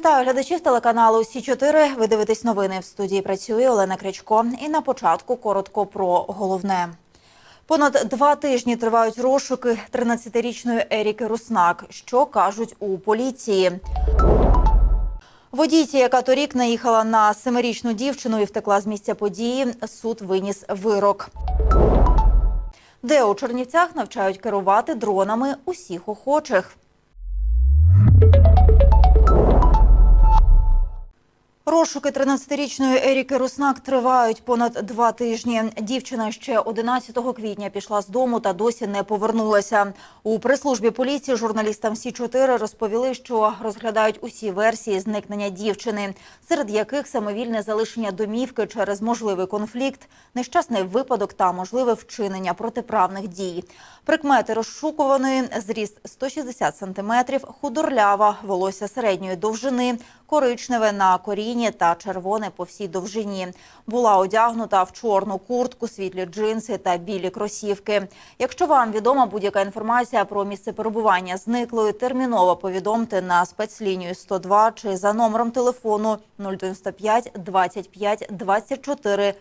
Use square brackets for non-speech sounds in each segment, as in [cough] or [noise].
Вітаю глядачів телеканалу Сі 4 Ви дивитесь новини в студії. Працює Олена Крячко. І на початку коротко про головне. Понад два тижні тривають розшуки 13-річної Еріки Руснак. Що кажуть у поліції? Водійці, яка торік наїхала на семирічну дівчину і втекла з місця події, суд виніс вирок. Де у Чернівцях навчають керувати дронами усіх охочих. Розшуки 13-річної Еріки Руснак тривають понад два тижні. Дівчина ще 11 квітня пішла з дому та досі не повернулася. У прес-службі поліції журналістам Сі 4 розповіли, що розглядають усі версії зникнення дівчини, серед яких самовільне залишення домівки через можливий конфлікт, нещасний випадок та можливе вчинення протиправних дій. Прикмети розшукуваної зріст 160 сантиметрів, худорлява, волосся середньої довжини, коричневе на коріні та червоне по всій довжині. Була одягнута в чорну куртку, світлі джинси та білі кросівки. Якщо вам відома будь-яка інформація про місце перебування зниклої, терміново повідомте на спецлінію 102 чи за номером телефону 095 25 24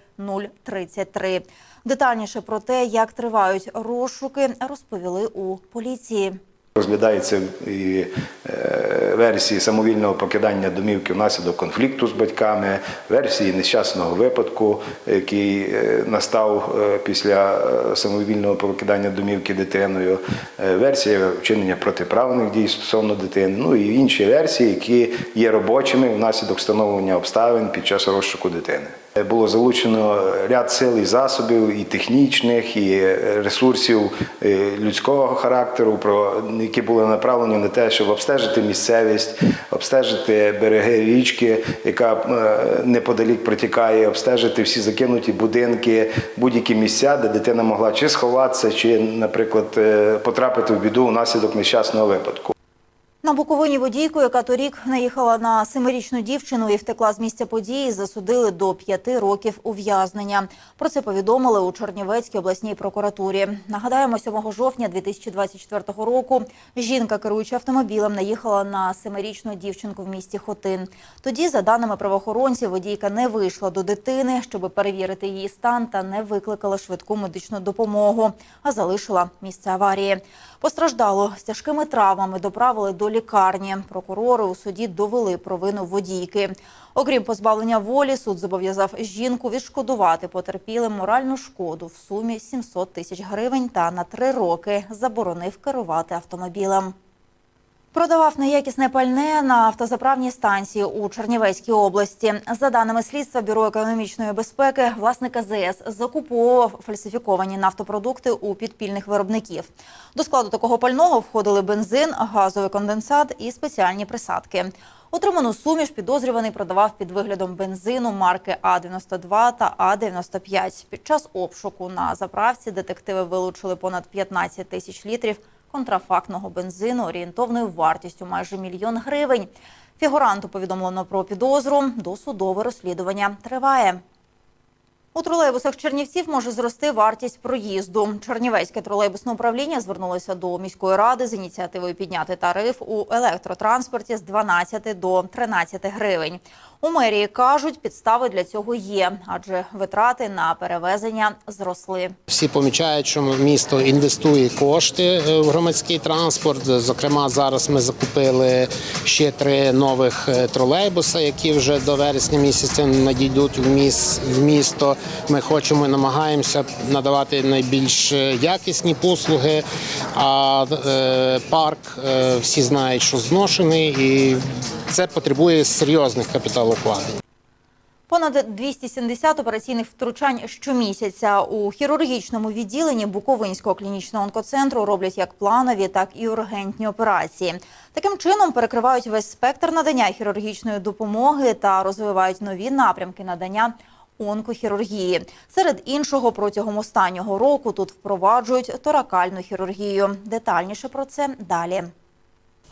033. Детальніше про те, як тривають розшуки, розповіли у поліції. Розглядається і е, версії самовільного покидання домівки внаслідок конфлікту з батьками, версії нещасного випадку, який е, настав е, після самовільного покидання домівки дитиною, версія вчинення протиправних дій стосовно дитини, ну і інші версії, які є робочими внаслідок встановлення обставин під час розшуку дитини. Було залучено ряд сил і засобів, і технічних, і ресурсів е, людського характеру, про які були направлені на те, щоб обстежити місцевість, обстежити береги річки, яка е, неподалік протікає, обстежити всі закинуті будинки, будь-які місця, де дитина могла чи сховатися, чи, наприклад, е, потрапити в біду внаслідок нещасного випадку. На Буковині водійку, яка торік наїхала на семирічну дівчину і втекла з місця події, засудили до п'яти років ув'язнення. Про це повідомили у Чернівецькій обласній прокуратурі. Нагадаємо, 7 жовтня 2024 року жінка, керуючи автомобілем, наїхала на семирічну дівчинку в місті Хотин. Тоді, за даними правоохоронців, водійка не вийшла до дитини, щоб перевірити її стан, та не викликала швидку медичну допомогу, а залишила місце аварії. Постраждало з тяжкими травмами доправили до лікарні. Прокурори у суді довели провину водійки. Окрім позбавлення волі, суд зобов'язав жінку відшкодувати потерпілим моральну шкоду в сумі 700 тисяч гривень та на три роки заборонив керувати автомобілем. Продавав неякісне пальне на автозаправній станції у Чернівецькій області. За даними слідства Бюро економічної безпеки, власник АЗС закуповував фальсифіковані нафтопродукти у підпільних виробників. До складу такого пального входили бензин, газовий конденсат і спеціальні присадки. Отриману суміш підозрюваний продавав під виглядом бензину марки А-92 та А-95. Під час обшуку на заправці детективи вилучили понад 15 тисяч літрів контрафактного бензину орієнтовною вартістю майже мільйон гривень. Фігуранту повідомлено про підозру. Досудове розслідування триває. У тролейбусах Чернівців може зрости вартість проїзду. Чернівецьке тролейбусне управління звернулося до міської ради з ініціативою підняти тариф у електротранспорті з 12 до 13 гривень. У мерії кажуть, підстави для цього є, адже витрати на перевезення зросли. Всі помічають, що місто інвестує кошти е, в громадський транспорт. Зокрема, зараз ми закупили ще три нових е, тролейбуса, які вже до вересня місяця надійдуть в міс- в місто. Ми хочемо і намагаємося надавати найбільш е, якісні послуги. А парк всі знають, що зношений, і це потребує серйозних капіталовкладень. Понад 270 операційних втручань щомісяця у хірургічному відділенні Буковинського клінічного онкоцентру роблять як планові, так і ургентні операції. Таким чином перекривають весь спектр надання хірургічної допомоги та розвивають нові напрямки надання онкохірургії. Серед іншого, протягом останнього року тут впроваджують торакальну хірургію. Детальніше про це далі.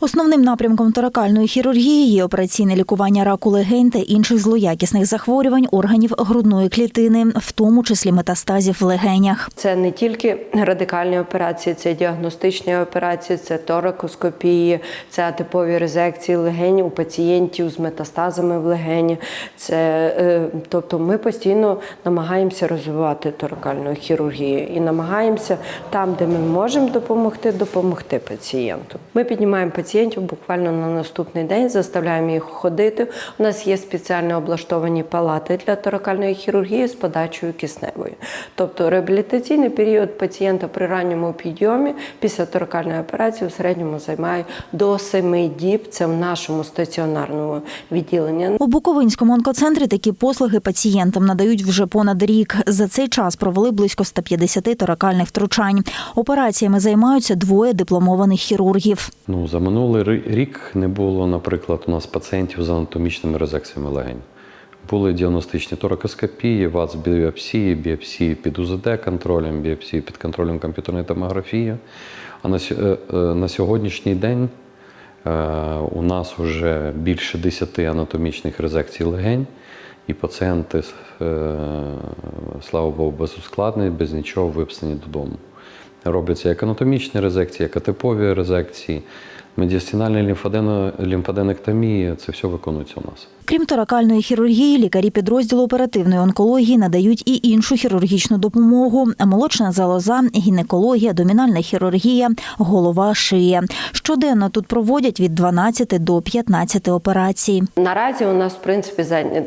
Основним напрямком торакальної хірургії є операційне лікування раку легень та інших злоякісних захворювань органів грудної клітини, в тому числі метастазів в легенях. Це не тільки радикальні операції, це діагностичні операції, це торакоскопії, це атипові резекції легень у пацієнтів з метастазами в легені. Це, е, тобто ми постійно намагаємося розвивати торакальну хірургію і намагаємося там, де ми можемо допомогти, допомогти пацієнту. Ми піднімаємо пацієнтів буквально на наступний день, заставляємо їх ходити. У нас є спеціально облаштовані палати для торакальної хірургії з подачею кисневою. Тобто реабілітаційний період пацієнта при ранньому підйомі після торакальної операції в середньому займає до 7 діб. Це в нашому стаціонарному відділенні. У Буковинському онкоцентрі такі послуги пацієнтам надають вже понад рік. За цей час провели близько 150 торакальних втручань. Операціями займаються двоє дипломованих хірургів. Ну, за минулий рік не було, наприклад, у нас пацієнтів з анатомічними резекціями легень. Були діагностичні торакоскопії, ВАЦ біопсії, біопсії під УЗД контролем, біопсії під контролем комп'ютерної томографії. А на, е, е, на сьогоднішній день е, у нас вже більше 10 анатомічних резекцій легень, і пацієнти, слава Богу, без ускладнень, без нічого виписані додому. Робляться як анатомічні резекції, як атипові резекції, медіастинальні лімфадено- лімфаденектомії. Це все виконується у нас. Крім торакальної хірургії, лікарі підрозділу оперативної онкології надають і іншу хірургічну допомогу: молочна залоза, гінекологія, домінальна хірургія, голова, шия. Щоденно тут проводять від 12 до 15 операцій. Наразі у нас, в принципі,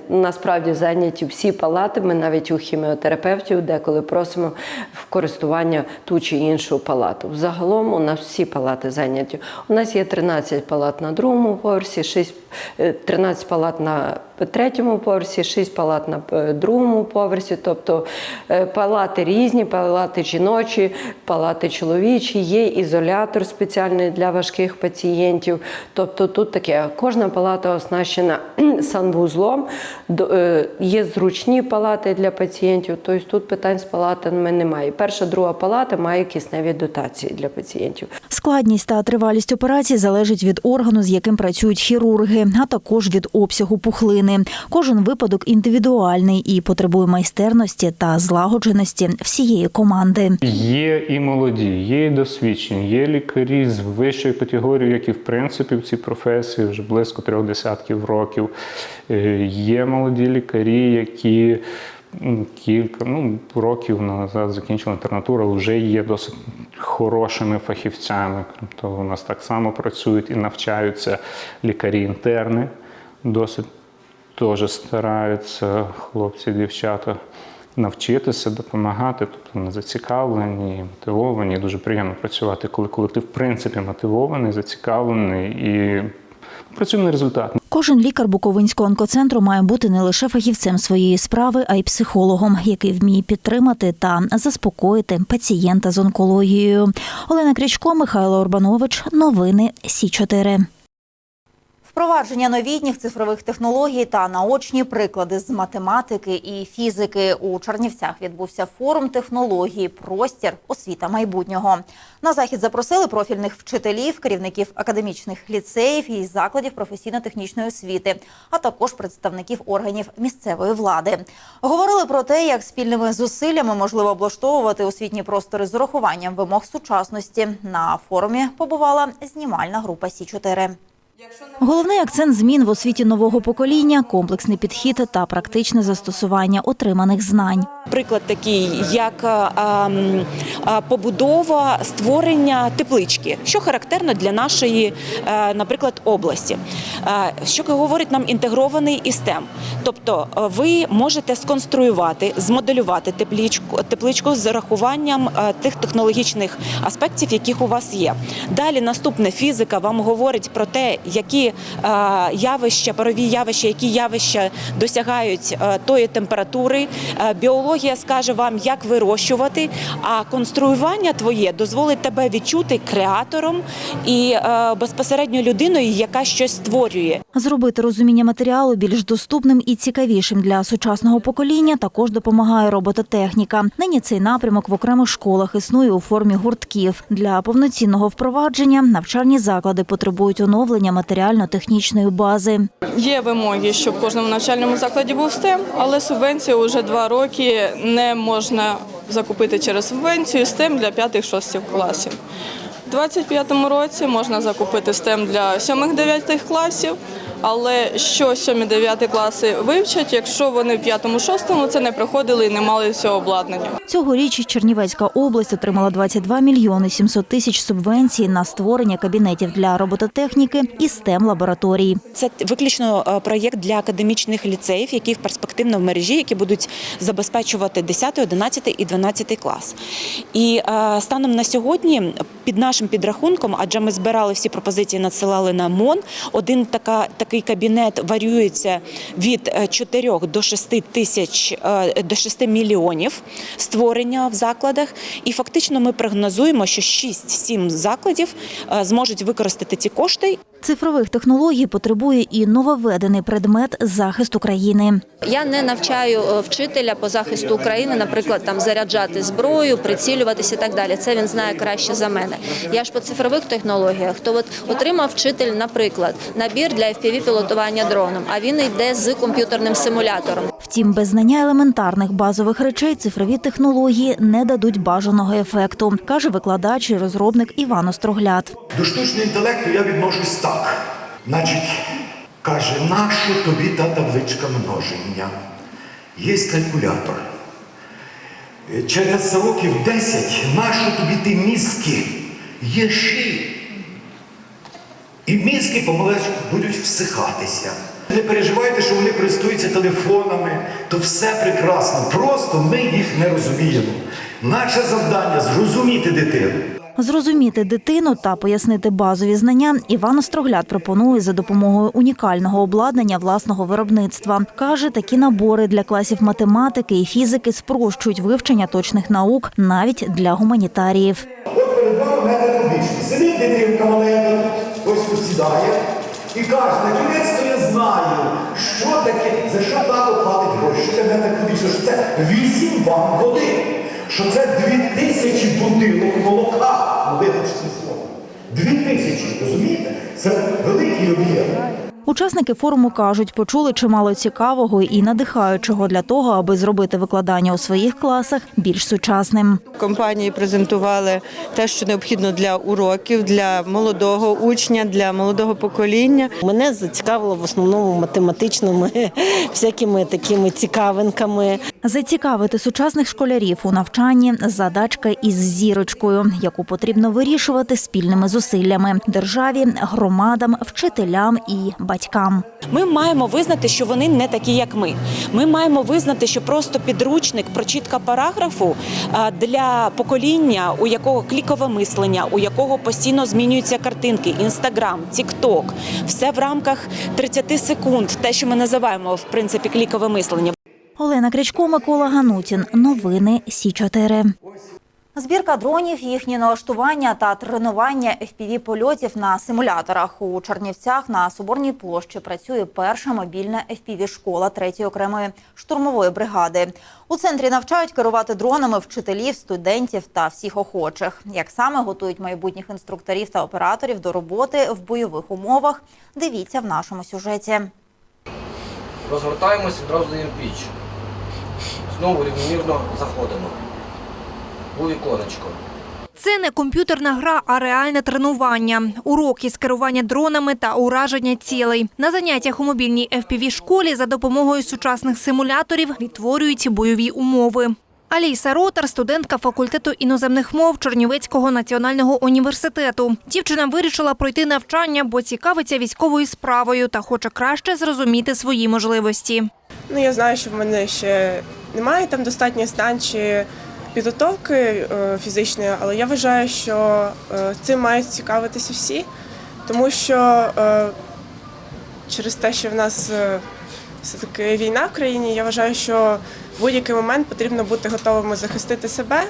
насправді зайняті всі палати. Ми навіть у хіміотерапевтів деколи просимо в користування ту чи іншу палату. Взагалом у нас всі палати зайняті. У нас є 13 палат на другому поверсі, 6, е, 13 палат на третьому поверсі, 6 палат на е, другому поверсі. Тобто е, палати різні, палати жіночі, палати чоловічі, є ізолятор спеціальний для важких пацієнтів. Тобто тут таке, кожна палата оснащена [clears throat] санвузлом, е, є зручні палати для пацієнтів, тобто тут питань з палатами немає. Перша, друга палата має кисневі дотації для пацієнтів. Складність та тривалість операцій залежить від органу, з яким працюють хірурги, а також від обсягу пухлини. Кожен випадок індивідуальний і потребує майстерності та злагодженості всієї команди. Є і молоді, є і досвідчені, є лікарі з вищої категорії, які в принципі в цій професії вже близько трьох десятків років. Е, Є молоді лікарі, які кілька ну, років назад закінчили інтернатуру, вже є досить хорошими фахівцями. Крім того, у нас так само працюють і навчаються лікарі-інтерни. Досить теж стараються хлопці, дівчата навчитися, допомагати, тобто вони зацікавлені, мотивовані. Дуже приємно працювати, коли колектив в принципі мотивований, зацікавлений і працює на результат. Кожен лікар Буковинського онкоцентру має бути не лише фахівцем своєї справи, а й психологом, який вміє підтримати та заспокоїти пацієнта з онкологією. Олена Крячко, Михайло Орбанович. Новини Сі 4 Впровадження новітніх цифрових технологій та наочні приклади з математики і фізики у Чернівцях відбувся форум технології Простір освіта майбутнього. На захід запросили профільних вчителів, керівників академічних ліцеїв і закладів професійно-технічної освіти, а також представників органів місцевої влади. Говорили про те, як спільними зусиллями можливо облаштовувати освітні простори з урахуванням вимог сучасності. На форумі побувала знімальна група Сі 4 Головний акцент змін в освіті нового покоління комплексний підхід та практичне застосування отриманих знань. Приклад такий, як а, а, побудова створення теплички, що характерно для нашої, е, наприклад, області. Е, Що говорить нам інтегрований ІСТЕМ. Тобто е, ви можете сконструювати, змоделювати тепличку, тепличку з урахуванням е, тих технологічних аспектів, яких у вас є. Далі наступне фізика вам говорить про те, які е, явища, парові явища, які явища досягають е, тої температури. Е, Біологія скаже вам, як вирощувати, а конструювання твоє дозволить тебе відчути креатором і е, безпосередньо людиною, яка щось створює. Зробити розуміння матеріалу більш доступним і цікавішим для сучасного покоління також допомагає робототехніка. Нині цей напрямок в окремих школах існує у формі гуртків. Для повноцінного впровадження навчальні заклади потребують оновлення матеріально-технічної бази. Є вимоги, щоб в кожному навчальному закладі був STEM, але субвенцію вже два роки не можна закупити через субвенцію STEM для 5-6 класів. У 2025 році. Можна закупити STEM для 7-9 класів, але що 7-9 класи вивчать, якщо вони в 5-6 це не проходили і не мали цього обладнання. Цьогоріч Чернівецька область отримала 22 мільйони 700 тисяч субвенцій на створення кабінетів для робототехніки і stem лабораторій. Це виключно е, проєкт для академічних ліцеїв, які перспективно в мережі, які будуть забезпечувати 10, 11 і 12 клас. І е, станом на сьогодні, під нашим підрахунком, адже ми збирали всі пропозиції, надсилали на МОН. Один така такий кабінет варіюється від 4 до 6 тисяч е, до 6 мільйонів створення в закладах. І фактично ми прогнозуємо, що 6-7 закладів е, зможуть використати ці кошти Цифрових технологій потребує і нововведений предмет захист України. Я не навчаю е, вчителя по захисту України, наприклад, там заряджати зброю, прицілюватися і так далі. Це він знає краще за мене. Я ж по цифрових технологіях, то от отримав вчитель, наприклад, набір для fpv пілотування дроном, а він йде з комп'ютерним симулятором. Втім, без знання елементарних базових речей цифрові технології не дадуть бажаного ефекту, каже викладач і розробник Іван Острогляд. До штучного інтелекту я відношусь так. Значить, каже, нащо тобі та табличка множення? Є калькулятор. Е, Через років 10 нащо тобі ті мізки? Є ши. І мізки помалечку будуть всихатися. Не переживайте, що вони користуються телефонами, то все прекрасно. Просто ми їх не розуміємо. Наше завдання зрозуміти дитину. Зрозуміти дитину та пояснити базові знання Іван Острогляд пропонує за допомогою унікального обладнання власного виробництва. Каже, такі набори для класів математики і фізики спрощують вивчення точних наук навіть для гуманітаріїв. От перед вами метод. Сидить дитинка маленька, сідає і каже, накінець-то я знаю, що таке, за що тато платить гроші, що це мене кубічний, що це 8 ванн води, що це 2000 бутилок молока. Ну, вибачте слово. 2000, розумієте? Це великий об'єм. Учасники форуму кажуть, почули чимало цікавого і надихаючого для того, аби зробити викладання у своїх класах більш сучасним. компанії презентували те, що необхідно для уроків, для молодого учня, для молодого покоління. Мене зацікавило в основному математичними всякими такими цікавинками. Зацікавити сучасних школярів у навчанні задачка із зірочкою, яку потрібно вирішувати спільними зусиллями державі, громадам, вчителям і батькам. Ми маємо визнати, що вони не такі, як ми. Ми маємо визнати, що просто підручник, прочитка параграфу а, для покоління, у якого клікове мислення, у якого постійно змінюються картинки, інстаграм, тікток, все в рамках 30 секунд, те, що ми називаємо в принципі клікове мислення. Олена Крячко, Микола Ганутін. Новини Сі 4 Збірка дронів, їхні налаштування та тренування fpv польотів на симуляторах у Чернівцях на Соборній площі працює перша мобільна fpv школа 3-ї окремої штурмової бригади. У центрі навчають керувати дронами вчителів, студентів та всіх охочих. Як саме готують майбутніх інструкторів та операторів до роботи в бойових умовах? Дивіться в нашому сюжеті. Розгортаємось, відразу даємо піч. Знову рівномірно заходимо. У віконечко. Це не комп'ютерна гра, а реальне тренування. Уроки з керування дронами та ураження цілей. На заняттях у мобільній fpv школі за допомогою сучасних симуляторів відтворюють бойові умови. Аліса Ротар, студентка факультету іноземних мов Чернівецького національного університету. Дівчина вирішила пройти навчання, бо цікавиться військовою справою та хоче краще зрозуміти свої можливості. Ну, я знаю, що в мене ще немає там достатньо знань чи підготовки е, фізичної, але я вважаю, що е, цим мають цікавитися всі, тому що е, через те, що в нас е, все-таки війна в країні, я вважаю, що будь-який момент потрібно бути готовими захистити себе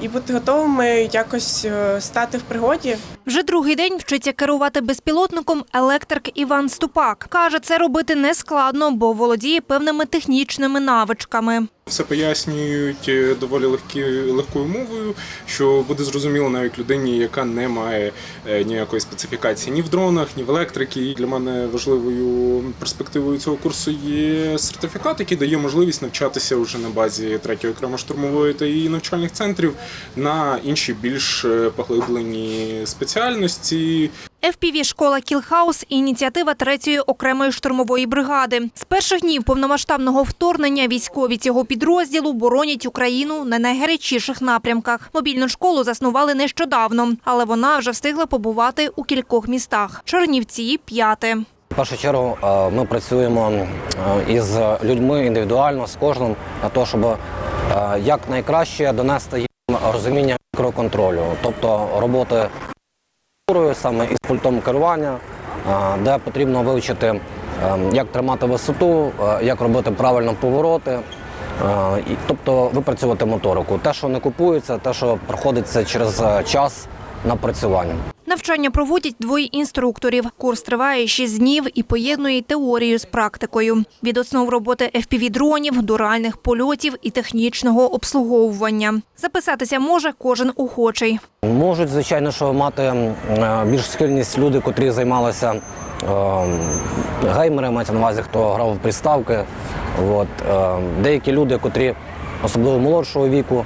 і бути готовими якось е, стати в пригоді. Вже другий день вчиться керувати безпілотником електрик Іван Ступак. Каже, це робити не складно, бо володіє певними технічними навичками. Все пояснюють е, доволі легкі, легкою мовою, що буде зрозуміло навіть людині, яка не має е, ніякої специфікації ні в дронах, ні в електриці. Для мене важливою перспективою цього курсу є сертифікат, який дає можливість навчатися вже на базі третьої окремо штурмової та її навчальних центрів на інші більш е, поглиблені спеціальності. FPV школа Кілхаус – ініціатива третьої окремої штурмової бригади. З перших днів повномасштабного вторгнення військові цього підрозділу боронять Україну на найгарячіших напрямках. Мобільну школу заснували нещодавно, але вона вже встигла побувати у кількох містах. Чернівці – п'яте. В першу чергу е, ми працюємо е, із людьми індивідуально, з кожним, для того, щоб е, якнайкраще донести їм розуміння мікроконтролю, тобто роботи саме із пультом керування, де потрібно вивчити, е, як тримати висоту, е, як робити правильно повороти. е, Тобто випрацьовувати моторику. Те, що не купується, те, що проходиться через е, час напрацювання. Навчання проводять двоє інструкторів. Курс триває 6 днів і поєднує теорію з практикою. Від основ роботи FPV-дронів до реальних польотів і технічного обслуговування. Записатися може кожен охочий. Можуть, звичайно, що мати е, більш схильність люди, котрі займалися е, геймери, мається на увазі, хто грав в приставки. От, е, деякі люди, котрі, особливо молодшого віку,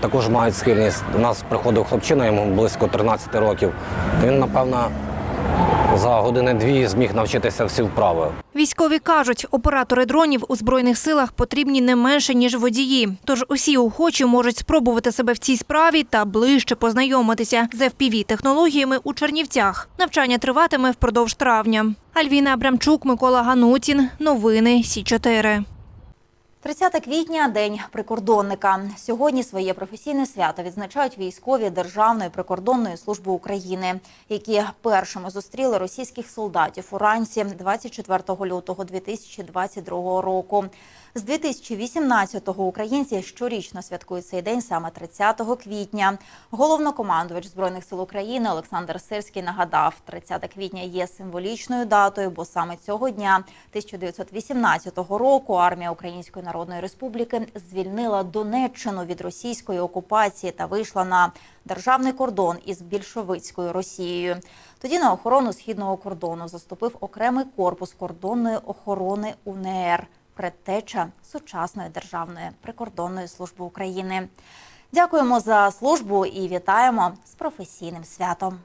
також мають схильність. У нас приходив хлопчина, йому близько 13 років. Він, напевно, за години-дві зміг навчитися всі вправи. Військові кажуть, оператори дронів у збройних силах потрібні не менше ніж водії. Тож усі охочі можуть спробувати себе в цій справі та ближче познайомитися з fpv технологіями у Чернівцях. Навчання триватиме впродовж травня. Альвіна Абрамчук, Микола Ганутін. Новини Сі 4 30 квітня – День прикордонника. Сьогодні своє професійне свято відзначають військові Державної прикордонної служби України, які першими зустріли російських солдатів уранці 24 лютого 2022 року. З 2018-го українці щорічно святкують цей день саме 30 квітня. Головнокомандувач Збройних сил України Олександр Сирський нагадав, 30 квітня є символічною датою, бо саме цього дня 1918 року армія Української Народної Республіки звільнила Донеччину від російської окупації та вийшла на державний кордон із більшовицькою Росією. Тоді на охорону східного кордону заступив окремий корпус кордонної охорони УНР предтеча сучасної державної прикордонної служби України. Дякуємо за службу і вітаємо з професійним святом.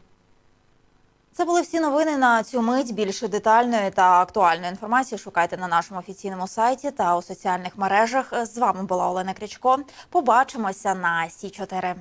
Це були всі новини на цю мить. Більше детальної та актуальної інформації шукайте на нашому офіційному сайті та у соціальних мережах. З вами була Олена Крічко. Побачимося на Сі 4